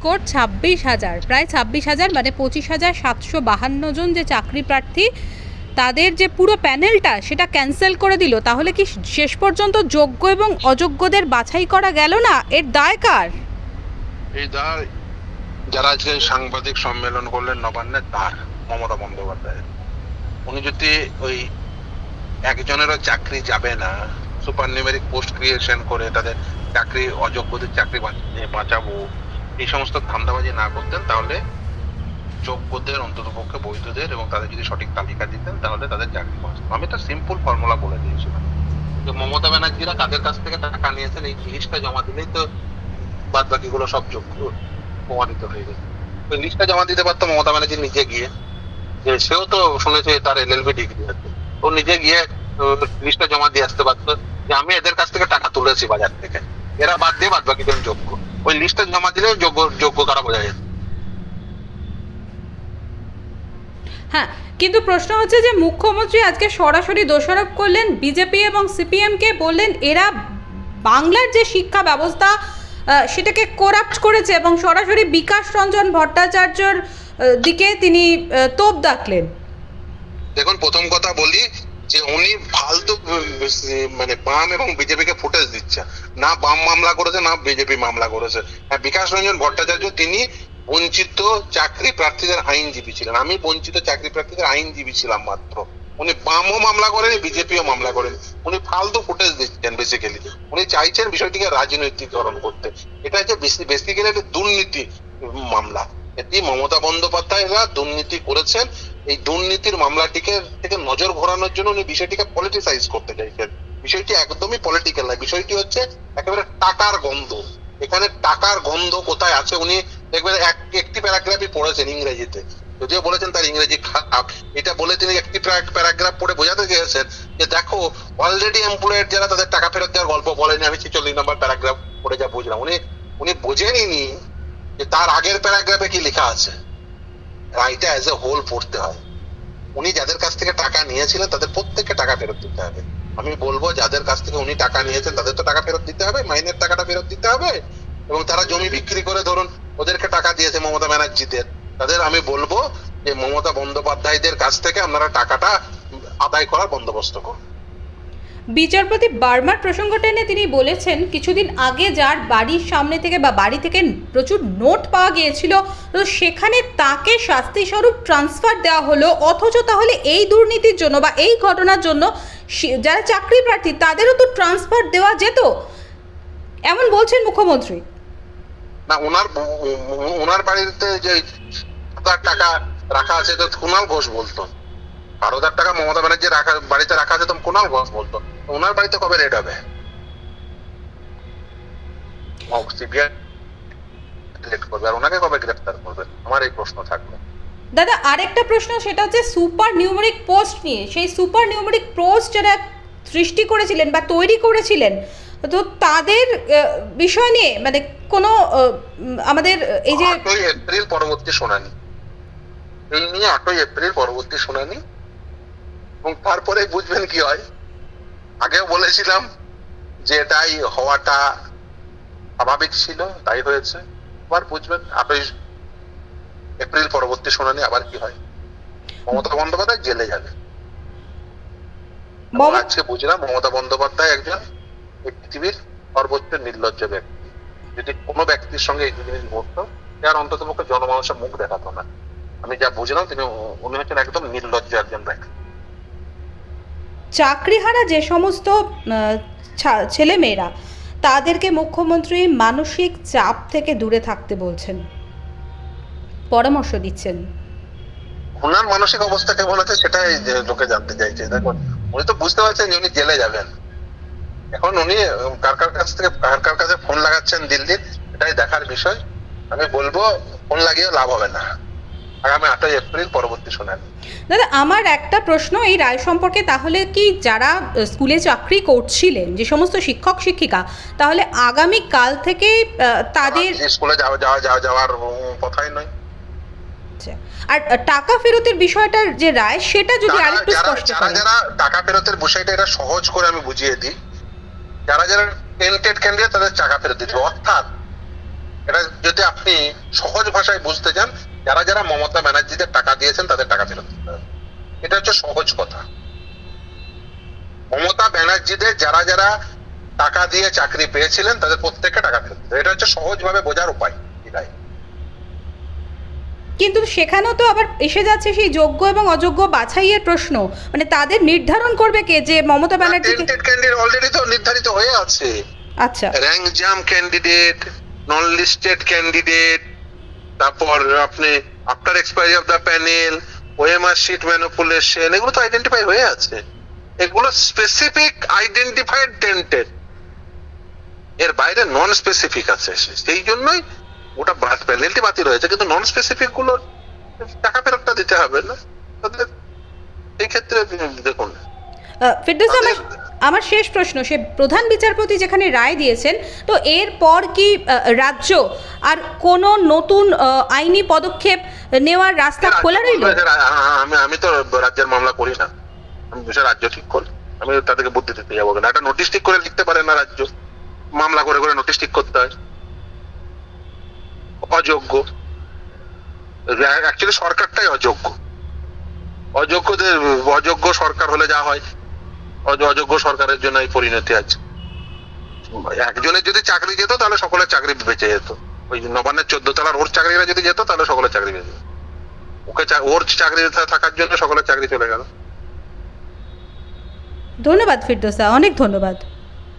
Coat ছাব্বিশ হাজার, প্রায় ছাব্বিশ হাজার মানে পঁচিশ হাজার সাতশো বাহান্ন জন যে চাকরি প্রার্থী, তাদের যে পুরো প্যানেলটা সেটা ক্যান্সেল করে দিল। তাহলে কি শেষ পর্যন্ত যোগ্য এবং অযোগ্যদের বাছাই করা গেল না? এর দায় কার? এই দায় যারা আজকে সাংবাদিক সম্মেলন করলেন নবান্নের তার, মমতা বন্দ্যোপাধ্যায় উনি যদি ওই একজনেরও চাকরি যাবে না, সুপার নিউমেরিক পোস্ট ক্রিয়েশন করে তাদের চাকরি, অযোগ্যদের চাকরি বাঁচ- বাঁচাবো এই সমস্ত ধান্দাবাজি না করতেন, তাহলে যোগ্যদের, অন্ততপক্ষে বৈধদের এবং তাদের যদি সঠিক তালিকা দিতেন, তাহলে তাদের চাকরি বাঁচত আমি একটা সিম্পল ফর্মুলা বলে দিয়েছিলাম। যে মমতা ব্যানার্জিরা কাদের কাছ থেকে টাকা নিয়েছেন, এই জিনিসটা জমা দিলেই তো বাদ বাকিগুলো সব যোগ্য প্রমাণিত হয়ে গেছে। ওই লিস্টটা জমা দিতে পারতো মমতা ব্যানার্জি নিজে গিয়ে। যে সেও তো শুনেছে তার এলএলবি ডিগ্রি আছে। ও নিজে গিয়ে লিস্টটা জমা দিয়ে আসতে পারতো যে আমি এদের কাছ থেকে টাকা তুলেছি বাজার থেকে। এরা বাদ দিয়ে বাদ বাকি জন যোগ্য। ওই লিস্টটা জমা দিলে যোগ্য যোগ্য কারা বোঝা যেত হ্যাঁ কিন্তু প্রশ্ন হচ্ছে যে মুখ্যমন্ত্রী আজকে সরাসরি দোষারোপ করলেন বিজেপি এবং সিপিএমকে বললেন এরা বাংলার যে শিক্ষা ব্যবস্থা সেটাকে করাপ্ট করেছে এবং সরাসরি বিকাশ রঞ্জন ভট্টাচার্যর দিকে তিনি তোপ দাগলেন। দেখুন প্রথম কথা বলি যে উনি ফালতু মানে বাম এবং বিজেপি কে ফুটেজ দিচ্ছে। না বাম মামলা করেছে, না বিজেপি মামলা করেছে। হ্যাঁ বিকাশ রঞ্জন ভট্টাচার্য, তিনি বঞ্চিত চাকরি প্রার্থীদের আইনজীবী ছিলেন। আমি বঞ্চিত চাকরি প্রার্থীদের আইনজীবী ছিলাম মাত্র। উনি বামও মামলা করেন, বিজেপিও মামলা করেন। উনি ফালতু ফুটেজ দিচ্ছেন বেসিক্যালি উনি চাইছেন বিষয়টিকে রাজনৈতিকরণ করতে। এটা হচ্ছে বেসিক্যালি একটা দুর্নীতি মামলা। এটি মমতা বন্দ্যোপাধ্যায়রা দুর্নীতি করেছেন। এই দুর্নীতির মামলাটিকে থেকে নজর ঘোরানোর জন্য উনি বিষয়টিকে পলিটিসাইজ করতে চাইছেন। বিষয়টি একদমই পলিটিক্যাল নয়। বিষয়টি হচ্ছে একেবারে টাকার গন্ধ। এখানে টাকার গন্ধ কোথায় আছে? উনি দেখবেন এক- একটি প্যারাগ্রাফই পড়েছেন ইংরেজিতে। যদিও বলেছেন তার ইংরেজি খারাপ। এটা বলে তিনি একটি প্যারাগ্রাফ পড়ে বোঝাতে চেয়েছেন যে দেখো অলরেডি এমপ্লয়েড যারা তাদের টাকা ফেরত দেওয়ার গল্প বলেনি। আমি ছেচল্লিশ নম্বর প্যারাগ্রাফ পড়ে যা বুঝলাম। উনি উনি বোঝেনি যে তার আগের প্যারাগ্রাফে কি লেখা আছে? রাইটা অ্যাজ এ হোল পড়তে হয়। উনি যাদের কাছ থেকে টাকা নিয়েছিলেন, তাদের প্রত্যেককে টাকা ফেরত দিতে হবে। আমি বলব, যাদের কাছ থেকে উনি টাকা নিয়েছেন, তাদের তো টাকা ফেরত দিতে হবে, মাইনের টাকাটা ফেরত দিতে হবে, এবং তারা জমি বিক্রি করে ধরুন, ওদেরকে টাকা দিয়েছে মমতা ব্যানার্জিদের। তাদের আমি বলব যে মমতা বন্দ্যোপাধ্যায়দের কাছ থেকে আপনারা টাকাটা আদায় করার বন্দোবস্ত করুন। বিচারপতি বার্মার প্রসঙ্গ টেনে তিনি বলেছেন, কিছুদিন আগে যার বাড়ির সামনে থেকে বা বাড়ি থেকে প্রচুর নোট পাওয়া গিয়েছিল, তো সেখানে তাকে শাস্তিস্বরূপ ট্রান্সফার দেওয়া হলো। অথচ তাহলে এই দুর্নীতির জন্য বা এই ঘটনার জন্য যারা চাকরি প্রার্থী, তাদেরও তো ট্রান্সফার দেওয়া যেত। এমন বলছেন মুখ্যমন্ত্রী। ওনার বাড়িতে যে টাকা রাখা আছে তো কুণাল ঘোষ বলতো। বারো হাজার টাকা মমতা ব্যানার্জি রাখা বাড়িতে রাখা আছে তো কুণাল ঘোষ বলতো। ওনার বাড়িতে কবে রেড হবে? সিবিআই করবে আর ওনাকে কবে গ্রেফতার করবে? আমার এই প্রশ্ন থাকবে। দাদা আরেকটা প্রশ্ন সেটা হচ্ছে সুপার নিউমেরিক পোস্ট নিয়ে। সেই সুপার নিউমেরিক পোস্ট যারা সৃষ্টি করেছিলেন বা তৈরি করেছিলেন তো তাদের বিষয় নিয়ে মানে কোনো আমাদের এই যে আটই এপ্রিল পরবর্তী শুনানি। এই নিয়ে আটই এপ্রিল পরবর্তী শুনানি। এবং তারপরে বুঝবেন কি হয়? আগেও বলেছিলাম যে এটাই হওয়াটা স্বাভাবিক ছিল তাই হয়েছে। আবার বুঝবেন আটই এপ্রিল পরবর্তী শুনানি আবার কি হয়? মমতা বন্দ্যোপাধ্যায় জেলে যাবে। আজকে বুঝলাম মমতা বন্দ্যোপাধ্যায় একজন পৃথিবীর সর্বোচ্চ নির্লজ্জ ব্যক্তি। যদি কোনো ব্যক্তির সঙ্গে এই জিনিস ঘটতো তার অন্তত পক্ষে জনমানুষের মুখ দেখাতো না। আমি যা বুঝলাম তিনি উনি হচ্ছেন একদম নির্লজ্জ একজন ব্যক্তি। চাকরিহারা যে সমস্ত ছেলে মেয়েরা তাদেরকে মুখ্যমন্ত্রী মানসিক চাপ থেকে দূরে থাকতে বলছেন। পরামর্শ দিচ্ছেন। ওনার মানসিক অবস্থা কেমন আছে সেটাই লোকে জানতে চাইছে। দেখুন, উনি তো বুঝতে পারছেন যে উনি জেলে যাবেন। এখন উনি কার কার কাছ থেকে, কার কার কাছে ফোন লাগাচ্ছেন দিল্লির এটাই দেখার বিষয়। আমি বলব, ফোন লাগিয়েও লাভ হবে না। আগামী আটই এপ্রিল পরবর্তী শুনানি দাদা আমার একটা প্রশ্ন এই রায় সম্পর্কে তাহলে কি যারা স্কুলে চাকরি করছিলেন যে সমস্ত শিক্ষক শিক্ষিকা তাহলে আগামী কাল থেকে তাদের স্কুলে যাওয়া যাওয়া যাওয়া যাওয়ার কথাই নয়। আচ্ছা, আর টাকা ফেরতের বিষয়টার যে রায় সেটা যদি আরেকটু স্পষ্ট করেন। যারা টাকা ফেরতের বিষয়টা এটা সহজ করে আমি বুঝিয়ে দিই যারা যারা টেন্টেড ক্যান্ডিডেট তাদের টাকা ফেরত দিতে অর্থাৎ এটা যদি আপনি সহজ ভাষায় বুঝতে চান যারা যারা মমতা ব্যানার্জিদের টাকা দিয়েছেন তাদের টাকা ফেরত এটা হচ্ছে সহজ কথা। মমতা ব্যানার্জিদের যারা যারা টাকা দিয়ে চাকরি পেয়েছিলেন তাদের প্রত্যেককে টাকা ফেরত দিতে এটা হচ্ছে সহজভাবে বোঝার উপায় এটাই কিন্তু সেখানেও তো আবার এসে যাচ্ছে সেই যোগ্য এবং অযোগ্য বাছাইয়ের প্রশ্ন। মানে তাদের নির্ধারণ করবে কে? যে মমতা ব্যানার্জিকে টেন্টেড ক্যান্ডিডেট অলরেডি তো নির্ধারিত হয়ে আছে। আচ্ছা। Rank jump candidate non listed candidate তারপর আপনি after expiry of the panel OMR sheet manipulation এগুলো তো আইডেন্টিফাই হয়ে আছে। এগুলো স্পেসিফিক আইডেন্টিফাইড টেন্টেড এর বাইরে নন স্পেসিফিক আছে। সেই জন্যই ওটা বাদ প্যানেলটি বাতিল হয়েছে কিন্তু নন স্পেসিফিকগুলো টাকা ফেরতটা দিতে হবে না। তাদের এই ক্ষেত্রে দেখুন। ফিরদৌস আমার শেষ প্রশ্ন সে প্রধান বিচারপতি যেখানে রায় দিয়েছেন তো এরপর কি রাজ্য আর কোনো নতুন আইনি পদক্ষেপ নেওয়ার রাস্তা খোলা রইল? আমি আমি তো রাজ্যের মামলা করি না। আমি রাজ্য ঠিক করি। আমি তাদেরকে বুদ্ধি দিতে যাব না একটা নোটিশ ঠিক করে লিখতে পারে না রাজ্য। মামলা করে করে নোটিশ ঠিক করতে হয়। অযোগ্য। অ্যাকচুয়ালি সরকারটাই অযোগ্য। অযোগ্যদের অযোগ্য সরকার হলে যা হয় অযোগ্য সরকারের জন্য এই পরিণতি আছে। একজনের যদি চাকরি যেত, তাহলে সকলের চাকরি বেঁচে যেত। ওই নবান্নের চোদ্দ তলার ওর চাকরিরা যদি যেত, তাহলে সকলের চাকরি বেঁচে যেত। ওকে ওর চাকরি থাকার জন্য সকলের চাকরি চলে গেল। ধন্যবাদ ফিরদোসা, অনেক ধন্যবাদ।